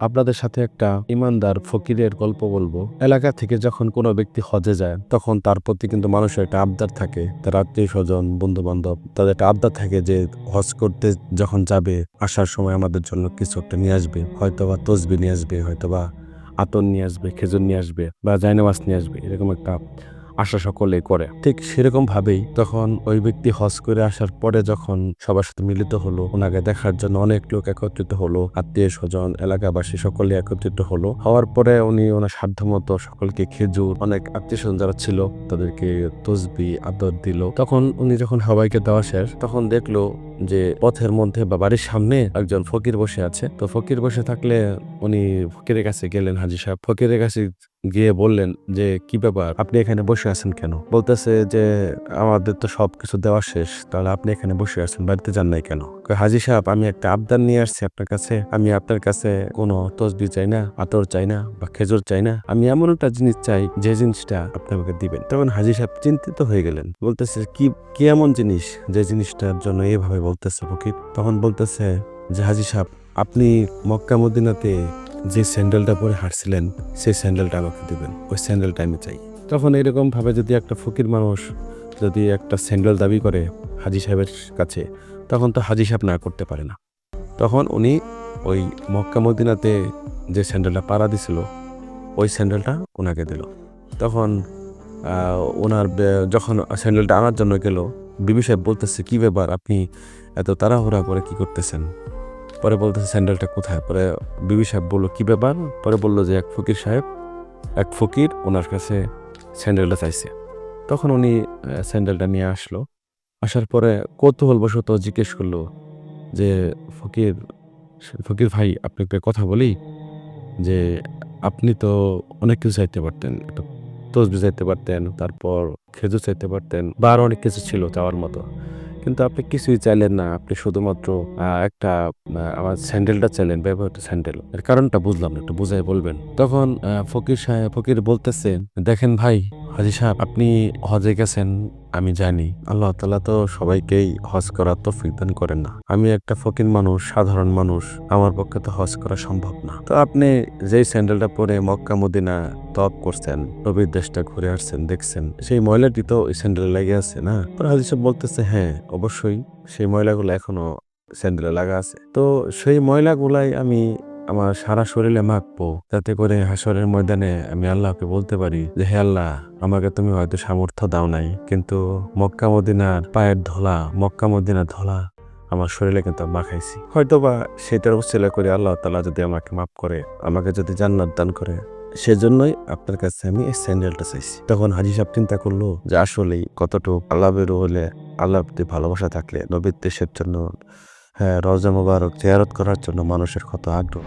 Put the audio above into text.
আপনাদের সাথে একটা ইমানদার ফকিরের গল্প বলব। এলাকা থেকে যখন কোনো ব্যক্তি হজে যায়, তখন তার প্রতি কিন্তু মানুষের একটা আবদার থাকে। তার আত্মীয় স্বজন বন্ধু বান্ধব তাদের একটা আবদার থাকে যে হজ করতে যখন যাবে, আসার সময় আমাদের জন্য কিছু একটা নিয়ে আসবে। হয়তোবা তসবি নিয়ে আসবে, হয়তোবা আতর নিয়ে আসবে, খেজুর নিয়ে আসবে, বা জায়নামাজ নিয়ে আসবে, এরকম একটা আশা সকলে করে। ঠিক সেরকম ভাবেই তখন ওই ব্যক্তি হজ করে আসার পরে যখন সবার সাথে মিলিত হলো, ওনাকে দেখার জন্য অনেক লোক একত্রিত হলো আত্মীয় স্বজন এলাকাবাসী সকলে একত্রিত হলো। হওয়ার পরে উনি ওনার সাধ্যমতো সকলকে খেজুর, অনেক আত্মীয় স্বজন যারা ছিল, তাদেরকে তসবি, আদর দিল। তখন উনি যখন সবাইকে দেওয়া শেষ, তখন দেখল যে পথের মধ্যে বা বাড়ির সামনে একজন ফকির বসে আছে। তো ফকির বসে থাকলে উনি ফকিরের কাছে গেলেন হাজি সাহেব। ফকিরের কাছে গিয়ে বললেন যে, কি ব্যাপার? আপনি এখানে বসে আছেন কেন? বলতেছে যে, আমাদের তো সবকিছু দেওয়া শেষ, তাহলে আপনি এখানে বসে আছেন, বাড়িতে যান নাই কেন? হাজি সাহেব, আমি একটা আবদার নিয়ে আসছি আপনার কাছে। আমি আপনার কাছে কোনো তসবি চাই না, আতর চাই না বা খেজুর চাই না। আমি এমন একটা জিনিস চাই, যে জিনিসটা আপনি আমাকে দিবেন। তখন হাজি সাহেব চিন্তিত হয়ে গেলেন। বলতেছে, কি কি এমন জিনিস যে জিনিসটার জন্য এভাবে বলতেছে ফকির? তখন বলতেছে যে, হাজি সাহেব, আপনি মক্কা মদিনাতে যে স্যান্ডেলটা পরে হাঁটছিলেন, সেই স্যান্ডেলটা আমাকে দেবেন। ওই স্যান্ডেলটা আমি চাই। তখন এরকমভাবে যদি একটা ফকির মানুষ যদি একটা স্যান্ডেল দাবি করে হাজি সাহেবের কাছে, তখন তো হাজি সাহেব না করতে পারে না। তখন উনি ওই মক্কা মদিনাতে যে স্যান্ডেলটা পাড়া দিছিল, ওই স্যান্ডেলটা ওনাকে দিল। তখন ওনার যখন স্যান্ডেলটা আনার জন্য গেল, বিবি সাহেব বলতেছে, কী ব্যাপার? আপনি এত তাড়াহুড়া করে কি করতেছেন? পরে বলতেছে, স্যান্ডেলটা কোথায়? পরে বিবি সাহেব বলল, কী ব্যাপার? পরে বলল যে, এক ফকির সাহেব, এক ফকির ওনার কাছে স্যান্ডেলটা চাইছে। তখন উনি স্যান্ডেলটা নিয়ে আসলো। আসার পরে কৌতূহলবশত জিজ্ঞেস করল যে, ফকির ফকির ভাই, আপনাকে কথা বলি যে, আপনি তো অনেক কিছু চাইতে পারতেন তসবি চাইতে পারতেন, তারপর খেজুর চাইতে পারতেন, বা আরও অনেক কিছু ছিল চাওয়ার মতো। কিন্তু আপনি কিছুই চাইলেন না। আপনি শুধুমাত্র একটা আমার স্যান্ডেলটা চাইলেন, ব্যবহৃত স্যান্ডেল। এর কারণটা বুঝলাম না, একটু বুঝাই বলবেন। তখন ফকির সাহেব, ফকির বলতেছেন, দেখেন ভাই হাজি সাহেব, আপনি হজে গেছেন, আমি জানি। আল্লাহ তালা তো সবাইকেই হজ করার তো দান করেন না। আমি একটা ফকির মানুষ, সাধারণ মানুষ, আমার পক্ষে তো হজ করা সম্ভব না। তো আপনি যেই স্যান্ডেলটা পরে মক্কা, মদিনা তপ করছেন, নবীর দেশটা ঘুরে আসছেন, দেখছেন, সেই ময়লাটি তো ওই স্যান্ডেলে লেগে আছে না? পরে হাজি সাহেব বলতেছে হ্যাঁ অবশ্যই, সেই ময়লাগুলো এখনও স্যান্ডেলে লাগা আছে। তো সেই ময়লাগুলাই আমি আমার সারা শরীরে মাখবো। যাতে করে হাসরের ময়দানে আমি আল্লাহকে বলতে পারি যে, হে আল্লাহ, আমাকে তুমি হয়তো সামর্থ্য দাও নাই, কিন্তু মক্কা মদিনার পায়ের ধলা, মক্কা মদিনার ধলা আমার শরীরে কিন্তু মাখাইছি। হয়তোবা সেটার উচ্ছেলা করে আল্লাহ তালা যদি আমাকে মাফ করে, আমাকে যদি জান্নাত দান করে, সেজন্যই আপনার কাছে আমি এই স্যান্ডেলটা চাইছি। তখন হাজি সাহেব চিন্তা করল যে, আসলেই কতটুকু আল্লাহ বেরো হলে আল্লাহর প্রতি ভালোবাসা থাকলে নবীর দেশের জন্য রজা মুবারক জিয়ারত করার জন্য মানুষের কত আগ্রহ।